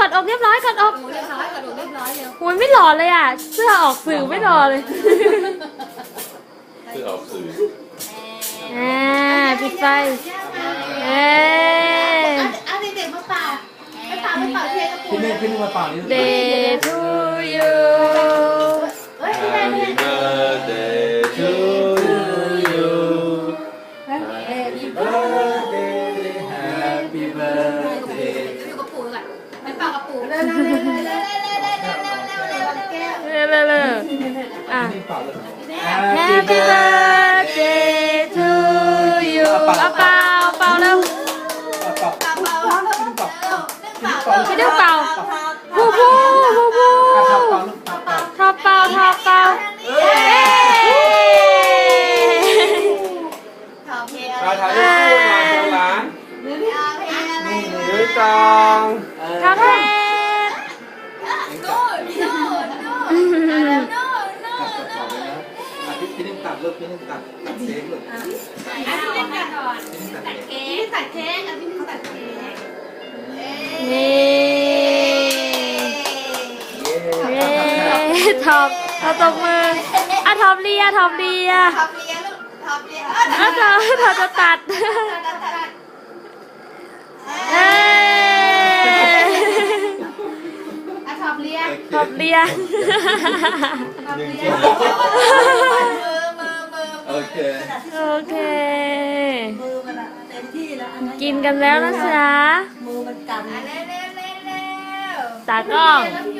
กอดอกเรียบร้อยกอดอกโอ้เรียบร้อยกระดูกเรียบร้อยเร็วโอ้ยไม่หล่อเลยอะ เสื้อออกสื่อไม่หล่อเลยคือออกสื่ออ่าปิดไฟเอ้ยอะเด็กๆมาเป่าไปเป่าไปเป่าเทียนกับปู่ พี่เลนี่ยพี่นี่มาเป่านี่ Day to you เเป่ากับปู่เร็วเร็วเร็วเร็วเร็วเร็วเร็วเร็วเร็วเร็วแก้วเร็วเร็วเร็วอะนี่เป่าเลย Happy birthday to you เอาเป่าเป่าเร็วเป่าเป่าเป่าเป่าเร็วนึ่งเป่าพี่เดี๋ยวเป่าผู้ผู้ผู้ผู้อะเป่าเป่าเป่าเป่าทอเป่าทอเป่าเย้ขอเพลงมาถ่ายรูปคู่หน่อเจ้าหลาเพลงอะไรนี่หนี่นึ่งสอเออทอแทนนู่ พี่พี่นี่ตัดลูกพี่นี่ตัดตัดเค้กลูกอะพี่เล่นกันก่อนพี่นี่ตัดตัดเค้กเค้กตัดเค้กอะพี่นี่ตัดเค้กเอ๊นี่เย้เย้ทอมเอาตบมืออะทอมเลียทอมเลียทำเลี้ยลูกทำเลี้ยอะทอมทอมจะตัดตัดตัดตัดเอ้ยอะทำเลี้ยทอมเลียทำเลี้ยมือมือมือ โอเคโอเค มือมันอะเต็มที่แล้วอันนั้นกินกันแล้วนะจ๊ะมือมันกำอะเร็วเร็วเร็วเร็ว ตากล้องแล้วพี่